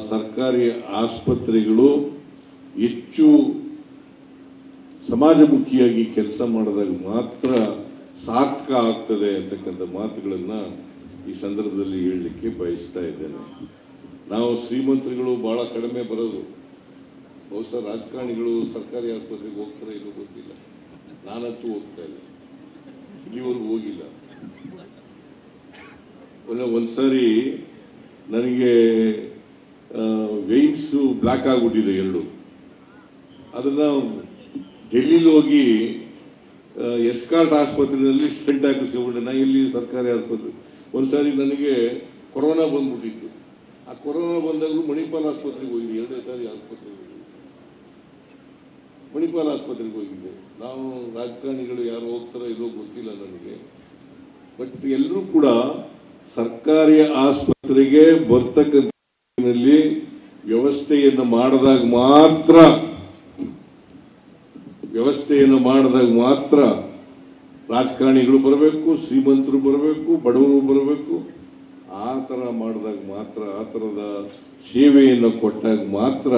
ಸರ್ಕಾರಿ ಆಸ್ಪತ್ರೆಗಳು ಹೆಚ್ಚು ಸಮಾಜಮುಖಿಯಾಗಿ ಕೆಲಸ ಮಾಡಿದಾಗ ಮಾತ್ರ ಸಾರ್ಥಕ ಆಗ್ತದೆ ಅಂತಕ್ಕಂಥ ಮಾತುಗಳನ್ನ ಈ ಸಂದರ್ಭದಲ್ಲಿ ಹೇಳಲಿಕ್ಕೆ ಬಯಸ್ತಾ ಇದ್ದೇನೆ. ನಾವು ಶ್ರೀಮಂತರುಗಳು ಬಹಳ ಕಡಿಮೆ ಬರೋದು. ಬಹುಶಃ ರಾಜಕಾರಣಿಗಳು ಸರ್ಕಾರಿ ಆಸ್ಪತ್ರೆಗೆ ಹೋಗ್ತಾರೆ ಇಲ್ಲೋ ಗೊತ್ತಿಲ್ಲ. ನಾನಂತೂ ಹೋಗ್ತಾ ಇಲ್ಲ. ಇಲ್ಲಿವರೆಗೂ ಹೋಗಿಲ್ಲ. ಒಂದ್ಸಾರಿ ನನಗೆ ವೆಯ್ನ್ಸು ಬ್ಲ್ಯಾಕ್ ಆಗಿಬಿಟ್ಟಿದೆ ಎರಡು. ಅದನ್ನ ಡೆಲ್ಲಿಲಿ ಹೋಗಿ ಎಸ್ಕಾರ್ಟ್ ಆಸ್ಪತ್ರೆಯಲ್ಲಿ ಸ್ಟೆಂಟ್ ಹಾಕಿಸ್ಕೊಂಡೆ ನಾ ಇಲ್ಲಿ ಸರ್ಕಾರಿ ಆಸ್ಪತ್ರೆ. ಒಂದ್ಸಾರಿ ನನಗೆ ಕೊರೋನಾ ಬಂದ್ಬಿಟ್ಟಿತ್ತು. ಆ ಕೊರೋನಾ ಬಂದಾಗಲೂ ಮಣಿಪಾಲ್ ಆಸ್ಪತ್ರೆಗೆ ಹೋಗಿದ್ದೆ. ಎರಡನೇ ಸಾರಿ ಆಸ್ಪತ್ರೆಗೆ ಮಣಿಪಾಲ್ ಆಸ್ಪತ್ರೆಗೆ ಹೋಗಿದ್ದೆ. ನಾವು ರಾಜಕಾರಣಿಗಳು ಯಾರು ಹೋಗ್ತಾರೋ ಇಲ್ಲೋ ಗೊತ್ತಿಲ್ಲ ನನಗೆ. ಬಟ್ ಎಲ್ಲರೂ ಕೂಡ ಸರ್ಕಾರಿ ಆಸ್ಪತ್ರೆಗೆ ಬರ್ತಕ್ಕಂಥ ವ್ಯವಸ್ಥೆಯನ್ನು ಮಾಡಿದಾಗ ಮಾತ್ರ, ವ್ಯವಸ್ಥೆಯನ್ನು ಮಾಡಿದಾಗ ಮಾತ್ರ ರಾಜಕಾರಣಿಗಳು ಬರಬೇಕು, ಶ್ರೀಮಂತರು ಬರಬೇಕು, ಬಡವರು ಬರಬೇಕು. ಆ ಥರ ಮಾಡಿದಾಗ ಮಾತ್ರ, ಆ ಥರದ ಸೇವೆಯನ್ನು ಕೊಟ್ಟಾಗ ಮಾತ್ರ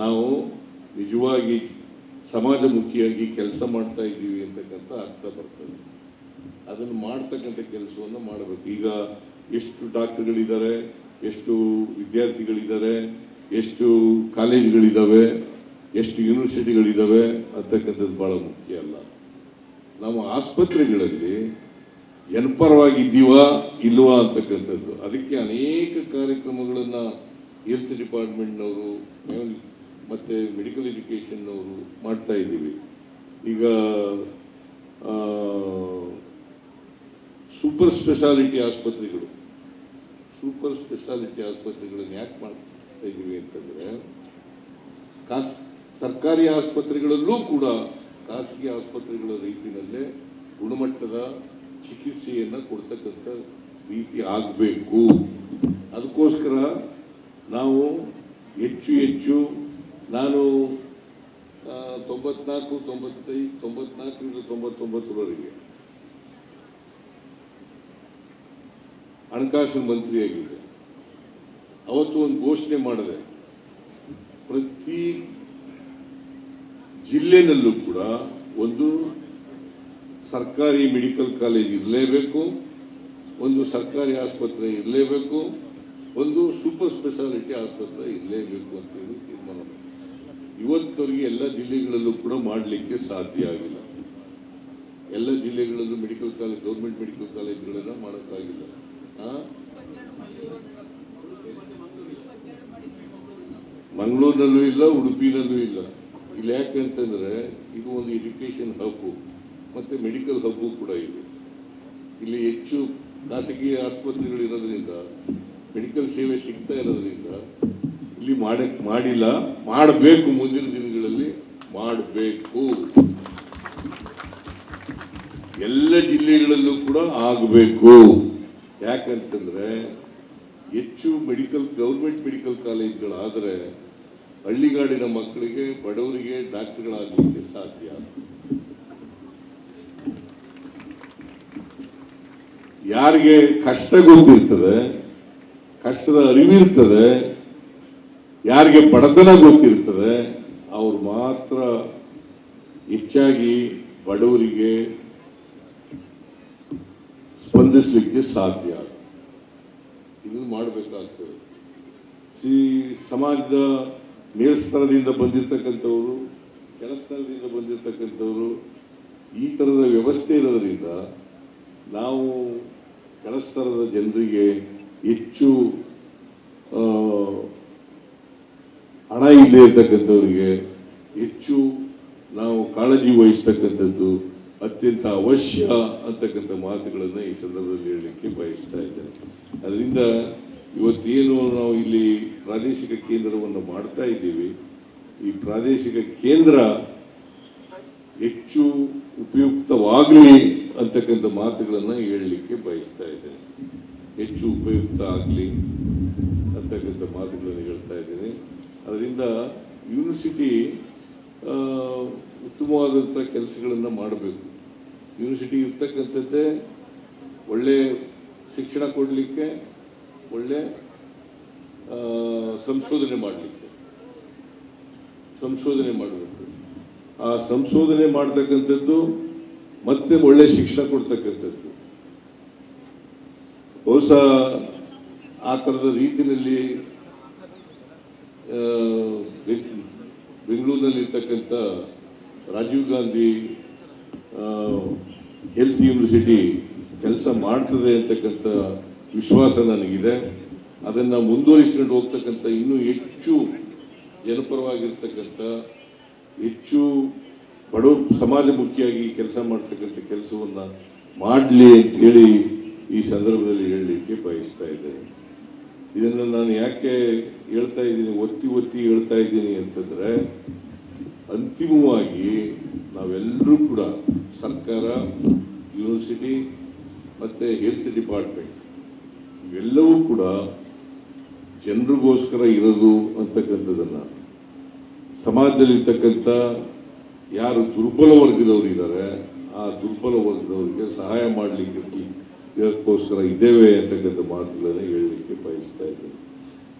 ನಾವು ನಿಜವಾಗಿ ಸಮಾಜಮುಖಿಯಾಗಿ ಕೆಲಸ ಮಾಡ್ತಾ ಇದ್ದೀವಿ ಅಂತಕ್ಕಂಥ ಅರ್ಥ ಬರ್ತದೆ. ಅದನ್ನು ಮಾಡ್ತಕ್ಕಂಥ ಕೆಲಸವನ್ನು ಮಾಡಬೇಕು. ಈಗ ಎಷ್ಟು ಡಾಕ್ಟರ್ಗಳಿದ್ದಾರೆ ಎಷ್ಟು ವಿದ್ಯಾರ್ಥಿಗಳಿದ್ದಾರೆ, ಎಷ್ಟು ಕಾಲೇಜ್ಗಳಿದ್ದಾವೆ ಎಷ್ಟು ಯೂನಿವರ್ಸಿಟಿಗಳಿದ್ದಾವೆ ಅಂತಕ್ಕಂಥದ್ದು ಬಹಳ ಮುಖ್ಯ ಅಲ್ಲ. ನಮ್ಮ ಆಸ್ಪತ್ರೆಗಳಲ್ಲಿ ಜನಪರವಾಗಿದ್ದೀವಾ ಇಲ್ವಾ ಅಂತಕ್ಕಂಥದ್ದು. ಅದಕ್ಕೆ ಅನೇಕ ಕಾರ್ಯಕ್ರಮಗಳನ್ನು ಹೆಲ್ತ್ ಡಿಪಾರ್ಟ್ಮೆಂಟ್ನವರು ಮತ್ತು ಮೆಡಿಕಲ್ ಎಜುಕೇಷನ್ನವರು ಮಾಡ್ತಾ ಇದ್ದೀವಿ. ಈಗ ಸೂಪರ್ ಸ್ಪೆಷಾಲಿಟಿ ಆಸ್ಪತ್ರೆಗಳು. ಸೂಪರ್ ಸ್ಪೆಷಾಲಿಟಿ ಆಸ್ಪತ್ರೆಗಳನ್ನು ಯಾಕೆ ಮಾಡ್ತಾ ಇದ್ದೀವಿ ಅಂತಂದರೆ ಖಾಸ್ ಸರ್ಕಾರಿ ಆಸ್ಪತ್ರೆಗಳಲ್ಲೂ ಕೂಡ ಖಾಸಗಿ ಆಸ್ಪತ್ರೆಗಳ ರೀತಿಯಲ್ಲೇ ಗುಣಮಟ್ಟದ ಚಿಕಿತ್ಸೆಯನ್ನು ಕೊಡ್ತಕ್ಕಂಥ ರೀತಿ ಆಗಬೇಕು. ಅದಕ್ಕೋಸ್ಕರ ನಾವು ಹೆಚ್ಚು ಹೆಚ್ಚು ನಾನು ತೊಂಬತ್ನಾಲ್ಕು ತೊಂಬತ್ತೈದು ತೊಂಬತ್ನಾಲ್ಕರಿಂದ ತೊಂಬತ್ತೊಂಬತ್ತರವರೆಗೆ ಹಣಕಾಸು ಮಂತ್ರಿಯಾಗಿದ್ದೆ. ಅವತ್ತು ಒಂದು ಘೋಷಣೆ ಮಾಡಿದೆ. ಪ್ರತಿ ಜಿಲ್ಲೆನಲ್ಲೂ ಕೂಡ ಒಂದು ಸರ್ಕಾರಿ ಮೆಡಿಕಲ್ ಕಾಲೇಜ್ ಇರಲೇಬೇಕು, ಒಂದು ಸರ್ಕಾರಿ ಆಸ್ಪತ್ರೆ ಇರಲೇಬೇಕು, ಒಂದು ಸೂಪರ್ ಸ್ಪೆಷಾಲಿಟಿ ಆಸ್ಪತ್ರೆ ಇರಲೇಬೇಕು ಅಂತ ಹೇಳಿ ತೀರ್ಮಾನ ಇವತ್ತವರೆಗೆ ಎಲ್ಲ ಜಿಲ್ಲೆಗಳಲ್ಲೂ ಕೂಡ ಮಾಡಲಿಕ್ಕೆ ಸಾಧ್ಯ ಆಗಿಲ್ಲ. ಎಲ್ಲ ಜಿಲ್ಲೆಗಳಲ್ಲೂ ಮೆಡಿಕಲ್ ಕಾಲೇಜ್, ಗೌರ್ಮೆಂಟ್ ಮೆಡಿಕಲ್ ಕಾಲೇಜ್ಗಳನ್ನ ಮಾಡೋಕ್ಕಾಗಿಲ್ಲ? ಮಂಗಳೂರಿನಲ್ಲೂ ಇಲ್ಲ, ಉಡುಪಿನಲ್ಲೂ ಇಲ್ಲ. ಇಲ್ಲಿ ಯಾಕಂತಂದ್ರೆ ಇದು ಒಂದು ಎಜುಕೇಶನ್ ಹಬ್ಬು ಮತ್ತೆ ಮೆಡಿಕಲ್ ಹಬ್ಬು ಕೂಡ ಇದೆ. ಇಲ್ಲಿ ಹೆಚ್ಚು ಖಾಸಗಿ ಆಸ್ಪತ್ರೆಗಳು ಇರೋದ್ರಿಂದ ಮೆಡಿಕಲ್ ಸೇವೆ ಸಿಗ್ತಾ ಇರೋದ್ರಿಂದ ಇಲ್ಲಿ ಮಾಡಕ್ ಮಾಡಿಲ್ಲ, ಮಾಡಬೇಕು ಮುಂದಿನ ದಿನಗಳಲ್ಲಿ, ಮಾಡಬೇಕು. ಎಲ್ಲ ಜಿಲ್ಲೆಗಳಲ್ಲೂ ಕೂಡ ಆಗಬೇಕು. ಯಾಕಂತಂದ್ರೆ ಹೆಚ್ಚು ಮೆಡಿಕಲ್ ಗೌರ್ಮೆಂಟ್ ಮೆಡಿಕಲ್ ಕಾಲೇಜ್ಗಳಾದರೆ ಹಳ್ಳಿಗಾಡಿನ ಮಕ್ಕಳಿಗೆ, ಬಡವರಿಗೆ ಡಾಕ್ಟರ್ಗಳಾಗಲಿಕ್ಕೆ ಸಾಧ್ಯ. ಯಾರಿಗೆ ಕಷ್ಟ ಗೊತ್ತಿರ್ತದೆ, ಕಷ್ಟದ ಅರಿವಿರ್ತದೆ, ಯಾರಿಗೆ ಬಡತನ ಗೊತ್ತಿರ್ತದೆ, ಅವ್ರು ಮಾತ್ರ ಹೆಚ್ಚಾಗಿ ಬಡವರಿಗೆ ಸ್ಪಂದಿಸಲಿಕ್ಕೆ ಸಾಧ್ಯ. ಇದನ್ನು ಮಾಡಬೇಕಾಗ್ತದೆ. ಈ ಸಮಾಜದ ಮೇಲ್ಸ್ತರದಿಂದ ಬಂದಿರತಕ್ಕಂಥವ್ರು ಕೆಲಸದಿಂದ ಬಂದಿರತಕ್ಕಂಥವ್ರು, ಈ ಥರದ ವ್ಯವಸ್ಥೆ ಇರೋದ್ರಿಂದ ನಾವು ಕೆಲಸದ ಜನರಿಗೆ ಹೆಚ್ಚು ಹಣ ಇಲ್ಲದೆ ಇರ್ತಕ್ಕಂಥವ್ರಿಗೆ ಹೆಚ್ಚು ನಾವು ಕಾಳಜಿ ವಹಿಸ್ತಕ್ಕಂಥದ್ದು ಅತ್ಯಂತ ಅವಶ್ಯ ಅಂತಕ್ಕಂಥ ಮಾತುಗಳನ್ನು ಈ ಸಂದರ್ಭದಲ್ಲಿ ಹೇಳಲಿಕ್ಕೆ ಬಯಸ್ತಾ ಇದ್ದೇನೆ. ಅದರಿಂದ ಇವತ್ತೇನು ನಾವು ಇಲ್ಲಿ ಪ್ರಾದೇಶಿಕ ಕೇಂದ್ರವನ್ನು ಮಾಡ್ತಾ ಇದ್ದೀವಿ, ಈ ಪ್ರಾದೇಶಿಕ ಕೇಂದ್ರ ಹೆಚ್ಚು ಉಪಯುಕ್ತವಾಗಲಿ ಅಂತಕ್ಕಂಥ ಮಾತುಗಳನ್ನು ಹೇಳಲಿಕ್ಕೆ ಬಯಸ್ತಾ ಇದ್ದೇನೆ. ಹೆಚ್ಚು ಉಪಯುಕ್ತ ಆಗಲಿ ಅಂತಕ್ಕಂಥ ಮಾತುಗಳನ್ನು ಹೇಳ್ತಾ ಇದ್ದೇನೆ. ಅದರಿಂದ ಯೂನಿವರ್ಸಿಟಿ ಉತ್ತಮವಾದಂಥ ಕೆಲಸಗಳನ್ನು ಮಾಡಬೇಕು. ಯೂನಿವರ್ಸಿಟಿ ಇರ್ತಕ್ಕಂಥದ್ದೇ ಒಳ್ಳೆ ಶಿಕ್ಷಣ ಕೊಡಲಿಕ್ಕೆ ಒಳ್ಳೆ ಸಂಶೋಧನೆ ಮಾಡಲಿಕ್ಕೆ. ಸಂಶೋಧನೆ ಮಾಡಬೇಕು. ಆ ಸಂಶೋಧನೆ ಮಾಡ್ತಕ್ಕಂಥದ್ದು ಮತ್ತೆ ಒಳ್ಳೆ ಶಿಕ್ಷಣ ಕೊಡ್ತಕ್ಕಂಥದ್ದು. ಬಹುಶಃ ಆ ಥರದ ರೀತಿಯಲ್ಲಿ ಆ, ಬೆಂಗ್- ಬೆಂಗಳೂರಿನಲ್ಲಿ ಇರ್ತಕ್ಕಂಥ ರಾಜೀವ್ ಗಾಂಧಿ ಹೆಲ್ತ್ ಯೂನಿವರ್ಸಿಟಿ ಕೆಲಸ ಮಾಡ್ತದೆ ಅಂತಕ್ಕಂಥ ವಿಶ್ವಾಸ ನನಗಿದೆ. ಅದನ್ನು ಮುಂದುವರಿಸ್ಕೊಂಡು ಹೋಗ್ತಕ್ಕಂಥ ಇನ್ನೂ ಹೆಚ್ಚು ಜನಪರವಾಗಿರ್ತಕ್ಕಂಥ ಹೆಚ್ಚು ಬಡವ ಸಮಾಜಮುಖಿಯಾಗಿ ಕೆಲಸ ಮಾಡ್ತಕ್ಕಂಥ ಕೆಲಸವನ್ನ ಮಾಡಲಿ ಅಂತ ಹೇಳಿ ಈ ಸಂದರ್ಭದಲ್ಲಿ ಹೇಳಲಿಕ್ಕೆ ಬಯಸ್ತಾ ಇದ್ದೇನೆ. ಇದನ್ನು ನಾನು ಯಾಕೆ ಹೇಳ್ತಾ ಇದ್ದೀನಿ, ಒತ್ತಿ ಒತ್ತಿ ಹೇಳ್ತಾ ಇದ್ದೀನಿ ಅಂತಂದರೆ ಅಂತಿಮವಾಗಿ ನಾವೆಲ್ಲರೂ ಕೂಡ ಸರ್ಕಾರ ಯೂನಿವರ್ಸಿಟಿ ಮತ್ತು ಹೆಲ್ತ್ ಡಿಪಾರ್ಟ್ಮೆಂಟ್ ಇವೆಲ್ಲವೂ ಕೂಡ ಜನರಿಗೋಸ್ಕರ ಇರೋದು ಅಂತಕ್ಕಂಥದ್ದನ್ನು. ಸಮಾಜದಲ್ಲಿರ್ತಕ್ಕಂಥ ಯಾರು ದುರ್ಬಲ ವರ್ಗದವರು ಇದ್ದಾರೆ ಆ ದುರ್ಬಲ ವರ್ಗದವರಿಗೆ ಸಹಾಯ ಮಾಡಲಿಕ್ಕೆ ಇದಕ್ಕೋಸ್ಕರ ಇದ್ದೇವೆ ಅಂತಕ್ಕಂಥ ಮಾತುಗಳನ್ನು ಹೇಳಲಿಕ್ಕೆ ಬಯಸ್ತಾ ಇದ್ದೇನೆ.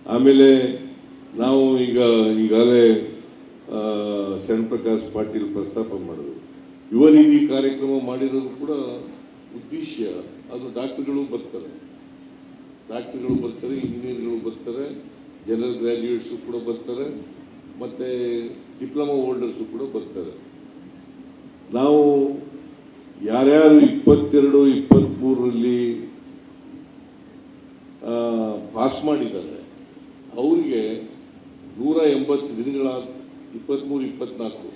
ಆಮೇಲೆ ನಾವು ಈಗ ಈಗಾಗಲೇ ಶರಣ್ ಪ್ರಕಾಶ್ ಪಾಟೀಲ್ ಪ್ರಸ್ತಾಪ ಮಾಡಿದ್ರು. ಯುವ ನಿಧಿ ಕಾರ್ಯಕ್ರಮ ಮಾಡಿರೋದು ಕೂಡ ಉದ್ದೇಶ. ಅದು ಡಾಕ್ಟರ್ಗಳು ಬರ್ತಾರೆ. ಡಾಕ್ಟರ್ಗಳು ಬರ್ತಾರೆ, ಇಂಜಿನಿಯರ್ಗಳು ಬರ್ತಾರೆ, ಜನರಲ್ ಗ್ರಾಜ್ಯುಯೇಟ್ಸು ಕೂಡ ಬರ್ತಾರೆ, ಮತ್ತು ಡಿಪ್ಲೊಮಾ ಹೋಲ್ಡರ್ಸು ಕೂಡ ಬರ್ತಾರೆ. ನಾವು ಯಾರ್ಯಾರು ಇಪ್ಪತ್ತೆರಡು ಇಪ್ಪತ್ತ್ಮೂರರಲ್ಲಿ ಪಾಸ್ ಮಾಡಿದ್ದಾರೆ, ಅವರಿಗೆ ನೂರ ಎಂಬತ್ತು ದಿನಗಳ ಇಪ್ಪತ್ತ್ಮೂರು ಇಪ್ಪತ್ನಾಲ್ಕು.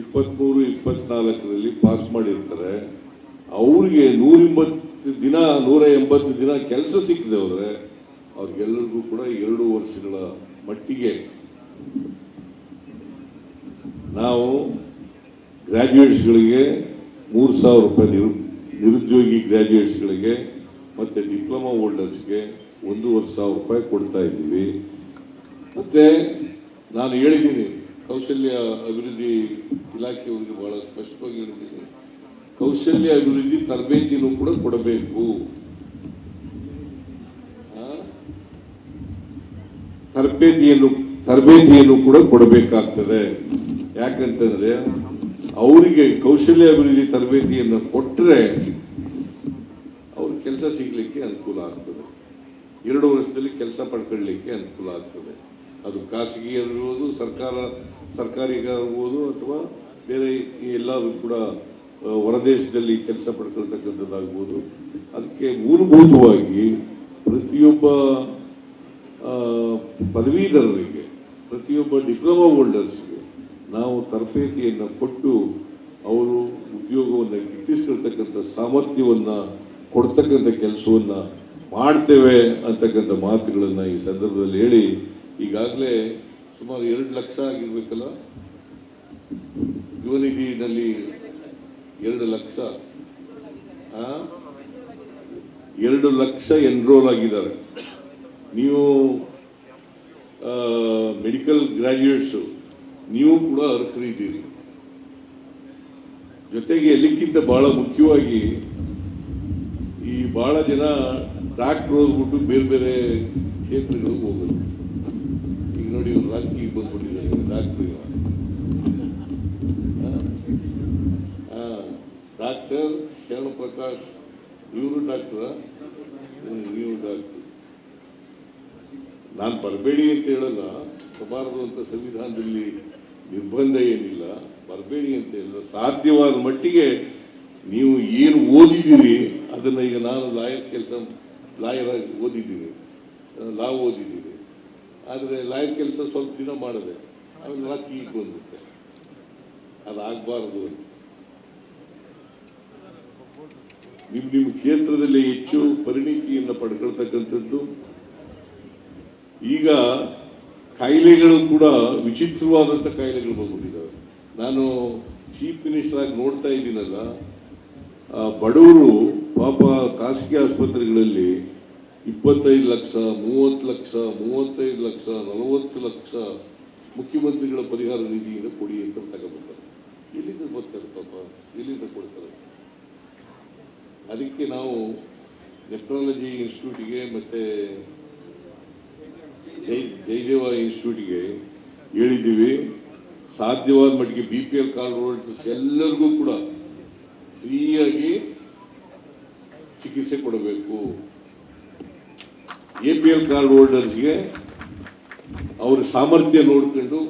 ಇಪ್ಪತ್ತ್ಮೂರು ಇಪ್ಪತ್ನಾಲ್ಕರಲ್ಲಿ ಪಾಸ್ ಮಾಡಿರ್ತಾರೆ. ಅವ್ರಿಗೆ ನೂರಿಂಬತ್ತು ದಿನ ನೂರ ಎಂಬತ್ತು ದಿನ ಕೆಲಸ ಸಿಕ್ಕಿದೆ ಹೋದರೆ ಅವ್ರಿಗೆಲ್ಲರಿಗೂ ಕೂಡ ಎರಡು ವರ್ಷಗಳ ಮಟ್ಟಿಗೆ ನಾವು ಗ್ರ್ಯಾಜುಯೇಟ್ಸ್ಗಳಿಗೆ ಮೂರು ಸಾವಿರ ರೂಪಾಯಿ ನಿರು, ನಿರುದ್ಯೋಗಿ ಗ್ರ್ಯಾಜುಯೇಟ್ಸ್ಗಳಿಗೆ ಮತ್ತು ಡಿಪ್ಲೊಮಾ ಹೋಲ್ಡರ್ಸ್ಗೆ ಒಂದೂವರೆ ಸಾವಿರ ರೂಪಾಯಿ ಕೊಡ್ತಾ ಇದ್ದೀವಿ. ಮತ್ತು ನಾನು ಹೇಳಿದ್ದೀನಿ ಕೌಶಲ್ಯ ಅಭಿವೃದ್ಧಿ ಇಲಾಖೆಯವರಿಗೆ ಬಹಳ ಸ್ಪಷ್ಟವಾಗಿ ಹೇಳಿದೆ. ಕೌಶಲ್ಯ ಅಭಿವೃದ್ಧಿ ತರಬೇತಿಯನ್ನು ಕೂಡ ಕೊಡಬೇಕು? ತರಬೇತಿಯನ್ನು ತರಬೇತಿಯನ್ನು ಕೂಡ ಕೊಡಬೇಕಾಗ್ತದೆ. ಯಾಕಂತಂದ್ರೆ ಅವರಿಗೆ ಕೌಶಲ್ಯ ಅಭಿವೃದ್ಧಿ ತರಬೇತಿಯನ್ನು ಕೊಟ್ಟರೆ ಅವ್ರಿಗೆ ಕೆಲಸ ಸಿಗ್ಲಿಕ್ಕೆ ಅನುಕೂಲ ಆಗ್ತದೆ. ಎರಡು ವರ್ಷದಲ್ಲಿ ಕೆಲಸ ಪಡ್ಕೊಳ್ಳಿಕ್ಕೆ ಅನುಕೂಲ ಆಗ್ತದೆ. ಅದು ಖಾಸಗಿ ಇರ್ಬೋದು ಸರ್ಕಾರ ಸರ್ಕಾರಿಗಾಗ್ಬೋದು ಅಥವಾ ಬೇರೆ ಎಲ್ಲರೂ ಕೂಡ ಹೊರದೇಶದಲ್ಲಿ ಕೆಲಸ ಪಡ್ಕೊಳ್ತಕ್ಕಂಥದ್ದಾಗ್ಬೋದು. ಅದಕ್ಕೆ ಮೂಲಭೂತವಾಗಿ ಪ್ರತಿಯೊಬ್ಬ ಪದವೀಧರರಿಗೆ, ಪ್ರತಿಯೊಬ್ಬ ಡಿಪ್ಲೊಮಾ ಹೋಲ್ಡರ್ಸ್ಗೆ ನಾವು ತರಬೇತಿಯನ್ನು ಕೊಟ್ಟು ಅವರು ಉದ್ಯೋಗವನ್ನು ಗಿಟ್ಟಿಸಿರ್ತಕ್ಕಂಥ ಸಾಮರ್ಥ್ಯವನ್ನು, ಕೊಡ್ತಕ್ಕಂಥ ಕೆಲಸವನ್ನು ಮಾಡ್ತೇವೆ ಅಂತಕ್ಕಂಥ ಮಾತುಗಳನ್ನು ಈ ಸಂದರ್ಭದಲ್ಲಿ ಹೇಳಿ ಈಗಾಗಲೇ ಸುಮಾರು ಎರಡು ಲಕ್ಷ ಆಗಿರ್ಬೇಕಲ್ಲ? ಯುವನಿಧಿನಲ್ಲಿ ಎರಡು ಲಕ್ಷ? ಎರಡು ಲಕ್ಷ ಎನ್ರೋಲ್ ಆಗಿದ್ದಾರೆ. ನೀವು ಮೆಡಿಕಲ್ ಗ್ರಾಜ್ಯುಯೇಟ್ಸು ನೀವು ಕೂಡ ಅರ್ಹರಿದ್ದೀರಿ. ಜೊತೆಗೆ ಎಲ್ಲಿಕ್ಕಿಂತ ಬಹಳ ಮುಖ್ಯವಾಗಿ ಈ ಬಹಳ ಜನ ಡಾಕ್ಟರ್ ಓದ್ಬಿಟ್ಟು ಬೇರೆ ಬೇರೆ ಕ್ಷೇತ್ರಗಳಿಗೆ ಹೋಗೋದು. ನೋಡಿ ರಾಜಕೀಯ ರಾಜಕೀಯಕ್ಕೆ ಬಂದ್ಬಿಟ್ಟಿದ್ದಾರೆ ಡಾಕ್ಟರ್ ಡಾಕ್ಟರ್ ಶರಣ ಪ್ರಕಾಶ್, ಇವರು ಡಾಕ್ಟರ್ ನೀವು ಡಾಕ್ಟರ್. ನಾನು ಬರಬೇಡಿ ಅಂತ ಹೇಳಲ್ಲ ಅಂತ ಸಂವಿಧಾನದಲ್ಲಿ ನಿರ್ಬಂಧ ಏನಿಲ್ಲ, ಬರಬೇಡಿ ಅಂತ ಹೇಳಲ್ಲ, ಸಾಧ್ಯವಾದ ಮಟ್ಟಿಗೆ ನೀವು ಏನು ಓದಿದ್ದೀರಿ, ಅದನ್ನ ಈಗ ನಾನು ಲಾಯರ್ ಕೆಲಸ, ಲಾಯರ್ ಆಗಿ ಓದಿದ್ದೀನಿ ಲಾ ಓದಿದ್ದೀನಿ ಆದರೆ ಲಾಯರ್ ಕೆಲಸ ಸ್ವಲ್ಪ ದಿನ ಮಾಡಿದೆ ಆಮೇಲೆ ರಾಜಕೀಯಕ್ಕೆ ಅದು ಅದಾಗಬಾರ್ದು ಅಂತ. ನಿಮ್ ನಿಮ್ಮ ಕ್ಷೇತ್ರದಲ್ಲಿ ಹೆಚ್ಚು ಪರಿಣಿತಿಯಿಂದ ಪಡ್ಕೊಳ್ತಕ್ಕಂಥದ್ದು ಈಗ ಕಾಯಿಲೆಗಳು ಕೂಡ ವಿಚಿತ್ರವಾದಂಥ ಕಾಯಿಲೆಗಳು ಬಂದ್ಬಿಟ್ಟಿದ್ದಾವೆ. ನಾನು ಚೀಫ್ ಮಿನಿಸ್ಟರ್ ಆಗಿ ನೋಡ್ತಾ ಇದ್ದೀನಲ್ಲ ಬಡವರು ಪಾಪ ಖಾಸಗಿ ಆಸ್ಪತ್ರೆಗಳಲ್ಲಿ ಇಪ್ಪತ್ತೈದು ಲಕ್ಷ, ಮೂವತ್ತು ಲಕ್ಷ, ಮೂವತ್ತೈದು ಲಕ್ಷ, ನಲವತ್ತು ಲಕ್ಷ ಮುಖ್ಯಮಂತ್ರಿಗಳ ಪರಿಹಾರ ನಿಧಿಯಿಂದ ಕೊಡಿ ಅಂತ ತಗೊಂಡ್ಬರ್ತಾರೆ. ಎಲ್ಲಿಂದ ಬರ್ತಾರೆ ಪಾಪ? ಎಲ್ಲಿಂದ ಕೊಡ್ತಾರೆ? ಅದಕ್ಕೆ ನಾವು ಟೆಕ್ನಾಲಜಿ ಇನ್ಸ್ಟಿಟ್ಯೂಟಿಗೆ ಮತ್ತೆ ಜೈ ಜಯದೇವ ಇನ್ಸ್ಟಿಟ್ಯೂಟಿಗೆ ಹೇಳಿದ್ದೀವಿ. ಸಾಧ್ಯವಾದ ಮಟ್ಟಿಗೆ B P L card holders ಎಲ್ಲರಿಗೂ ಕೂಡ ಫ್ರೀಯಾಗಿ ಚಿಕಿತ್ಸೆ ಕೊಡಬೇಕು. ಎ ಪಿ ಎಲ್ ಕಾರ್ಡ್ ಹೋಲ್ಡರ್ಸ್ಗೆ ಅವರ ಸಾಮರ್ಥ್ಯ ನೋಡ್ಕೊಂಡು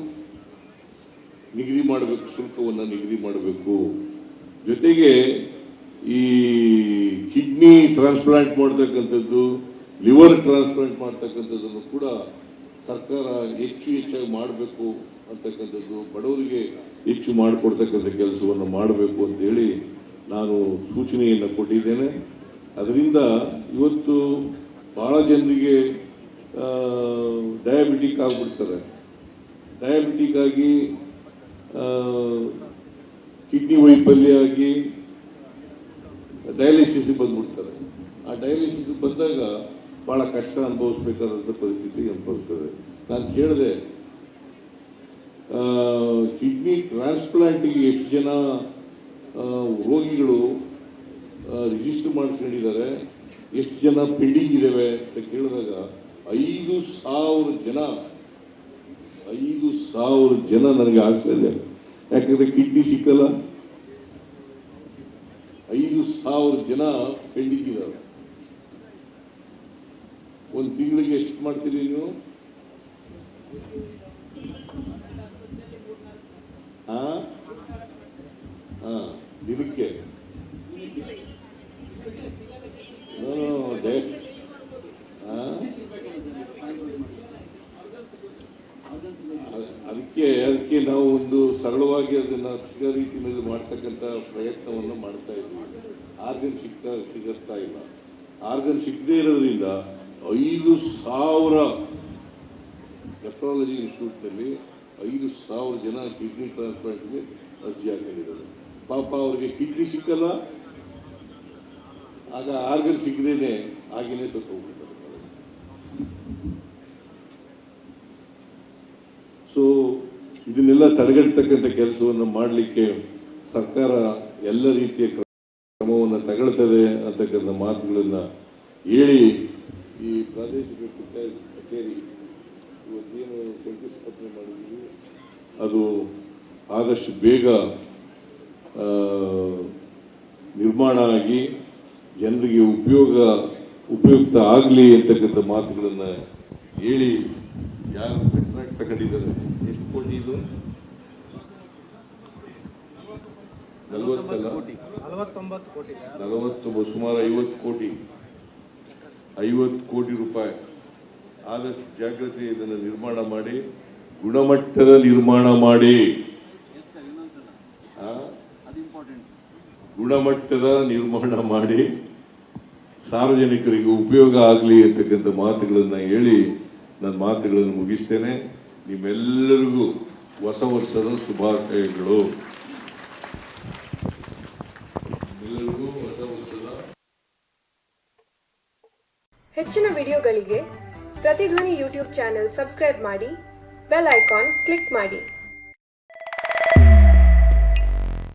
ನಿಗದಿ ಮಾಡಬೇಕು, ಶುಲ್ಕವನ್ನು ನಿಗದಿ ಮಾಡಬೇಕು. ಜೊತೆಗೆ ಈ ಕಿಡ್ನಿ ಟ್ರಾನ್ಸ್ಪ್ಲಾಂಟ್ ಮಾಡ್ತಕ್ಕಂಥದ್ದು, ಲಿವರ್ ಟ್ರಾನ್ಸ್ಪ್ಲಾಂಟ್ ಮಾಡ್ತಕ್ಕಂಥದ್ದನ್ನು ಕೂಡ ಸರ್ಕಾರ ಹೆಚ್ಚು ಹೆಚ್ಚಾಗಿ ಮಾಡಬೇಕು ಅಂತಕ್ಕಂಥದ್ದು, ಬಡವರಿಗೆ ಹೆಚ್ಚು ಮಾಡಿಕೊಡ್ತಕ್ಕಂಥ ಕೆಲಸವನ್ನು ಮಾಡಬೇಕು ಅಂತೇಳಿ ನಾನು ಸೂಚನೆಯನ್ನು ಕೊಟ್ಟಿದ್ದೇನೆ. ಅದರಿಂದ ಇವತ್ತು ಬಹಳ ಜನರಿಗೆ ಡಯಾಬಿಟಿಕ್ ಆಗಿಬಿಡ್ತಾರೆ ಡಯಾಬಿಟಿಕ್ ಆಗಿ ಕಿಡ್ನಿ ವೈಫಲ್ಯ ಆಗಿ ಡಯಾಲಿಸಿಸ್ ಬಂದ್ಬಿಡ್ತಾರೆ ಆ ಡಯಾಲಿಸಿಸ್ ಬಂದಾಗ ಬಹಳ ಕಷ್ಟ ಅನುಭವಿಸ್ಬೇಕಾದಂಥ ಪರಿಸ್ಥಿತಿ ಅನುಭವಿಸ್ತದೆ ನಾನು ಕೇಳಿದೆ ಕಿಡ್ನಿ ಟ್ರಾನ್ಸ್ಪ್ಲಾಂಟಿಗೆ ಎಷ್ಟು ಜನ ರೋಗಿಗಳು ರಿಜಿಸ್ಟರ್ ಮಾಡಿಸ್ಕೊಂಡಿದ್ದಾರೆ ಎಷ್ಟು ಜನ ಪೆಂಡಿಂಗ್ ಇದ್ದಾವೆ ಅಂತ ಕೇಳಿದಾಗ ಐದು ಸಾವಿರ ಜನ, ಐದು ಸಾವಿರ ಜನ ನನಗೆ ಆಶ್ಚರ್ಯ ಯಾಕಂದ್ರೆ ಕಿಡ್ನಿ ಸಿಕ್ಕಲ್ಲ. ಐದು ಸಾವಿರ ಜನ ಪೆಂಡಿಂಗ್ ಇದ್ದಾರೆ ಒಂದು ತಿಂಗಳಿಗೆ ಎಷ್ಟು ಮಾಡ್ತೀರಿ ನೀವು? ಹಾ ಹಾ ದಿನಕ್ಕೆ. Day- ಅದಕ್ಕೆ ಅದಕ್ಕೆ ನಾವು ಒಂದು ಸರಳವಾಗಿ ಅದನ್ನ ಸಿಗೋ ರೀತಿಯಲ್ಲಿ ಮಾಡ್ತಕ್ಕಂಥ ಪ್ರಯತ್ನವನ್ನು ಮಾಡ್ತಾ ಇದ್ದೀವಿ. ಆರ್ಗನ್ ಸಿಗ್ತಾ, ಸಿಗುತ್ತಾ ಇಲ್ಲ. ಆರ್ಗನ್ ಸಿಗದೇ ಇರೋದ್ರಿಂದ ಐದು ಸಾವಿರ ನೆಫ್ರಾಲಜಿ ಇನ್ಸ್ಟಿಟ್ಯೂಟ್ನಲ್ಲಿ ಐದು ಸಾವಿರ ಜನ ಕಿಡ್ನಿ ಟ್ರಾನ್ಸ್ಪ್ಲಾಂಟ್ಗೆ ಅರ್ಜಿ ಹಾಕೊಂಡಿದ್ದಾರೆ ಪಾಪ ಅವರಿಗೆ ಕಿಡ್ನಿ ಸಿಕ್ಕಲ್ಲ. ಆಗ ಆರ್ಗನ್ ಸಿಗದೇನೆ ಸುಖ ಹೋಗ್ಬಿಡ್ತಾರೆ ಸೊ ಇದನ್ನೆಲ್ಲ ತಡೆಗಟ್ಟತಕ್ಕಂಥ ಕೆಲಸವನ್ನು ಮಾಡಲಿಕ್ಕೆ ಸರ್ಕಾರ ಎಲ್ಲ ರೀತಿಯ ಕ್ರಮವನ್ನು ತಗೊಳ್ತದೆ ಅಂತಕ್ಕಂಥ ಮಾತುಗಳನ್ನು ಹೇಳಿ ಈ ಪ್ರಾದೇಶಿಕ ಕಚೇ- ಕಚೇರಿ ಇವತ್ತೇನು ಶಂಕುಸ್ಥಾಪನೆ ಮಾಡಿದ್ದೀವಿ. ಅದು ಆದಷ್ಟು ಬೇಗ ನಿರ್ಮಾಣ ಆಗಿ ಜನರಿಗೆ ಉಪಯೋಗ ಉಪಯುಕ್ತ ಆಗಲಿ ಅಂತಕ್ಕಂಥ ಮಾತುಗಳನ್ನು ಹೇಳಿ ಯಾರು ಕಂಟ್ರಾಕ್ಟ್ ತಗೊಂಡಿದ್ದಾರೆ? ಎಷ್ಟು ಕೋಟಿ ಇದು? ನಲವತ್ತೊಂಬತ್ತು ಸುಮಾರು ಐವತ್ತು ಕೋಟಿ. ಐವತ್ತು ಕೋಟಿ ರೂಪಾಯಿ. ಆದಷ್ಟು ಜಾಗ್ರತೆ ಇದನ್ನು ನಿರ್ಮಾಣ ಮಾಡಿ ಗುಣಮಟ್ಟದ ನಿರ್ಮಾಣ ಮಾಡಿ? ಗುಣಮಟ್ಟದ ನಿರ್ಮಾಣ ಮಾಡಿ. ಸಾರ್ವಜನಿಕರಿಗೆ ಉಪಯೋಗ ಆಗಲಿ ಅಂತಕ್ಕಂಥ ಮಾತುಗಳನ್ನು ಹೇಳಿ ನನ್ನ ಮಾತುಗಳನ್ನು ಮುಗಿಸ್ತೇನೆ. ನಿಮ್ಮೆಲ್ಲರಿಗೂ ಹೊಸ ವರ್ಷದ ಶುಭಾಶಯಗಳು. ಹೆಚ್ಚಿನ ವಿಡಿಯೋಗಳಿಗೆ ಪ್ರತಿಧ್ವನಿ ಯೂಟ್ಯೂಬ್ ಚಾನೆಲ್ ಸಬ್ಸ್ಕ್ರೈಬ್ ಮಾಡಿ, ಬೆಲ್ ಐಕಾನ್ ಕ್ಲಿಕ್ ಮಾಡಿ.